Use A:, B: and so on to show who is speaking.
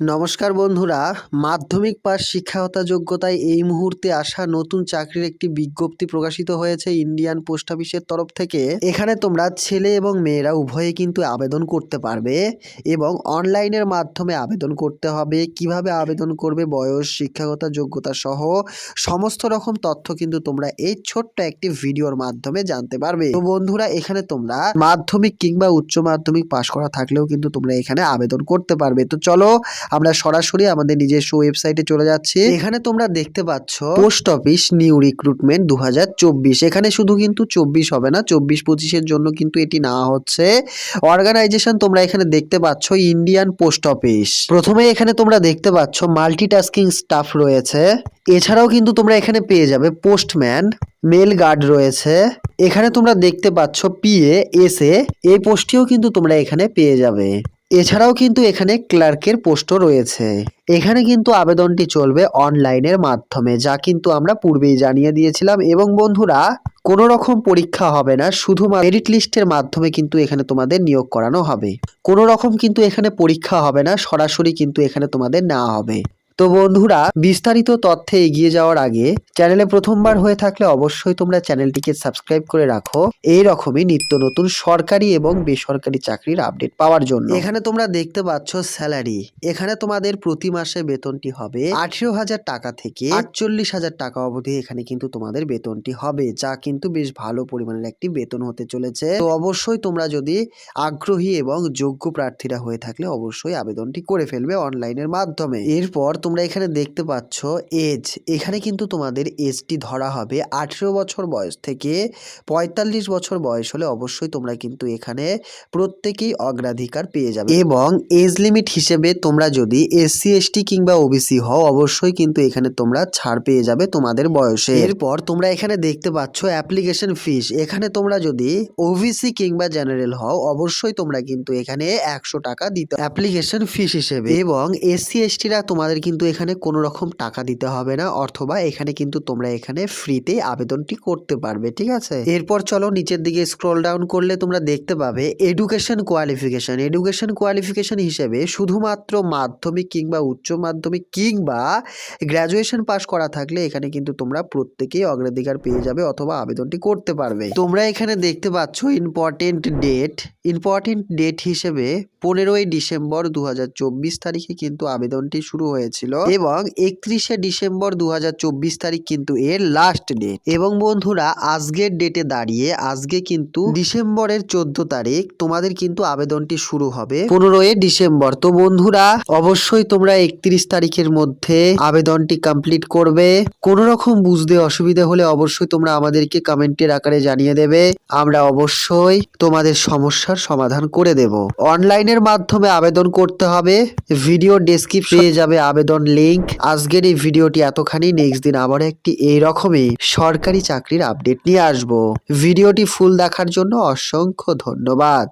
A: নমস্কার বন্ধুরা, মাধ্যমিক পাস শিক্ষাগতা যোগ্যতায় এই মুহূর্তে আসা নতুন চাকরির একটি বিজ্ঞপ্তি প্রকাশিত হয়েছে ইন্ডিয়ান পোস্ট অফিসের তরফ থেকে। এখানে তোমরা ছেলে এবং মেয়েরা উভয়ে কিন্তু আবেদন করতে পারবে এবং অনলাইনের মাধ্যমে আবেদন করতে হবে, কীভাবে আবেদন করবে, বয়স শিক্ষাগত যোগ্যতা সহ সমস্ত রকম তথ্য কিন্তু তোমরা এই ছোট্ট একটি ভিডিওর মাধ্যমে জানতে পারবে। তো বন্ধুরা, এখানে তোমরা মাধ্যমিক কিংবা উচ্চ মাধ্যমিক পাশ করা থাকলেও কিন্তু তোমরা এখানে আবেদন করতে পারবে। তো চলো আমরা সরাসরি আমাদের নিজস্ব ওয়েবসাইটে চলে যাচ্ছি। এখানে তোমরা দেখতে পাচ্ছ পোস্ট অফিস নিউ রিক্রুটমেন্ট দু হাজার চব্বিশ। এখানে শুধু কিন্তু চব্বিশ হবে না, চব্বিশ পঁচিশের জন্য কিন্তু এটি নেওয়া হচ্ছে। অর্গানাইজেশন তোমরা এখানে দেখতে পাচ্ছ ইন্ডিয়ান পোস্ট অফিস প্রথমে এখানে তোমরা দেখতে পাচ্ছ মাল্টিটাস্কিং স্টাফ রয়েছে। এছাড়াও কিন্তু তোমরা এখানে পেয়ে যাবে পোস্টম্যান মেল গার্ড রয়েছে। এখানে তোমরা দেখতে পাচ্ছ পিএ এসএ এই পোস্টটিও কিন্তু তোমরা এখানে পেয়ে যাবে। এছাড়াও কিন্তু এখানে ক্লার্কের পোস্টও রয়েছে। এখানে কিন্তু আবেদনটি চলবে অনলাইনের মাধ্যমে, যা কিন্তু আমরা পূর্বেই জানিয়ে দিয়েছিলাম। এবং বন্ধুরা কোনো রকম পরীক্ষা হবে না শুধু মেরিট লিস্টের মাধ্যমে কিন্তু এখানে তোমাদের নিয়োগ করানো হবে। কোনো রকম কিন্তু এখানে পরীক্ষা হবে না, সরাসরি কিন্তু এখানে তোমাদের নেওয়া হবে। তো বন্ধুরা, বিস্তারিত তথ্যে এগিয়ে যাওয়ার আগে চ্যানেলে প্রথমবার হয়ে থাকলে অবশ্যই তোমরা চ্যানেলটিকে সাবস্ক্রাইব করে রাখো এই রকমই নিত্য নতুন সরকারি এবং বেসরকারি চাকরির আপডেট পাওয়ার জন্য। এখানে তোমরা দেখতে পাচ্ছ স্যালারি। এখানে তোমাদের প্রতি মাসে বেতনটি হবে আঠেরো হাজার টাকা থেকে আটচল্লিশ হাজার টাকা অবধি এখানে কিন্তু তোমাদের বেতনটি হবে, যা কিন্তু বেশ ভালো পরিমাণের একটি বেতন হতে চলেছে। তো অবশ্যই তোমরা যদি আগ্রহী এবং যোগ্য প্রার্থীরা হয়ে থাকলে অবশ্যই আবেদনটি করে ফেলবে অনলাইনের মাধ্যমে। এরপর তোমরা এখানে দেখতে পাচ্ছ এজ। এখানে কিন্তু তোমাদের এজটি ধরা হবে আঠেরো বছর বয়স থেকে পঁয়তাল্লিশ বছর বয়স হলে অবশ্যই তোমরা কিন্তু এখানে প্রত্যেকেই অগ্রাধিকার পেয়ে যাবে। এবং এজ লিমিট হিসেবে তোমরা যদি এসসি, এসটি কিংবা ওবিসি হও, অবশ্যই কিন্তু এখানে তোমরা ছাড় পেয়ে যাবে তোমাদের বয়সে। এরপর তোমরা এখানে দেখতে পাচ্ছ অ্যাপ্লিকেশন ফিস। এখানে তোমরা যদি ওবিসি কিংবা জেনারেল হও, অবশ্যই তোমরা কিন্তু এখানে একশো টাকা দিতে অ্যাপ্লিকেশন ফিস হিসেবে। এবং এসসি, এসটিরা তোমাদের কিন্তু এখানে কোনো রকম টাকা দিতে হবে না, অথবা এখানে কিন্তু তোমরা এখানে ফ্রিতে আবেদনটি করতে পারবে, ঠিক আছে? এরপর চলো নিচের দিকে স্ক্রল ডাউন করলে তোমরা দেখতে পাবে এডুকেশন কোয়ালিফিকেশন এডুকেশন কোয়ালিফিকেশন হিসেবে শুধুমাত্র মাধ্যমিক কিংবা উচ্চ মাধ্যমিক কিংবা গ্র্যাজুয়েশন পাস করা থাকলে এখানে কিন্তু তোমরা প্রত্যেকেই অগ্রাধিকার পেয়ে যাবে অথবা আবেদনটি করতে পারবে। তোমরা এখানে দেখতে পাচ্ছ ইম্পর্টেন্ট ডেট ইম্পর্টেন্ট ডেট হিসেবে পনেরোই ডিসেম্বর দু হাজার চব্বিশ তারিখে কিন্তু আবেদনটি শুরু হয়েছিল এবং একত্রিশে ডিসেম্বর দু হাজার চব্বিশ তারিখ কিন্তু এর লাস্ট ডেট এবং বন্ধুরা আজকের ডেটে দাঁড়িয়ে আজকে কিন্তু ডিসেম্বরের চোদ্দ তারিখ তোমাদের কিন্তু আবেদনটি শুরু হবে পনেরোই ডিসেম্বর। তো বন্ধুরা অবশ্যই তোমরা একত্রিশ তারিখের মধ্যে আবেদনটি কমপ্লিট করবে। কোনো রকম বুঝতে অসুবিধা হলে অবশ্যই তোমরা আমাদেরকে কমেন্টের আকারে জানিয়ে দেবে। আমরা অবশ্যই তোমাদের সমস্যার সমাধান করে দেব। অনলাইনের মাধ্যমে আবেদন করতে হবে। ভিডিও ডেসক্রিপশন পেয়ে যাবে আবেদন লিংক আজকের এই ভিডিওটি এতখানি। নেক্সট দিন আবার একটি এইরকমই সরকারি চাকরির আপডেট নিয়ে আসব। ভিডিওটি ফুল দেখার জন্য অসংখ্য ধন্যবাদ।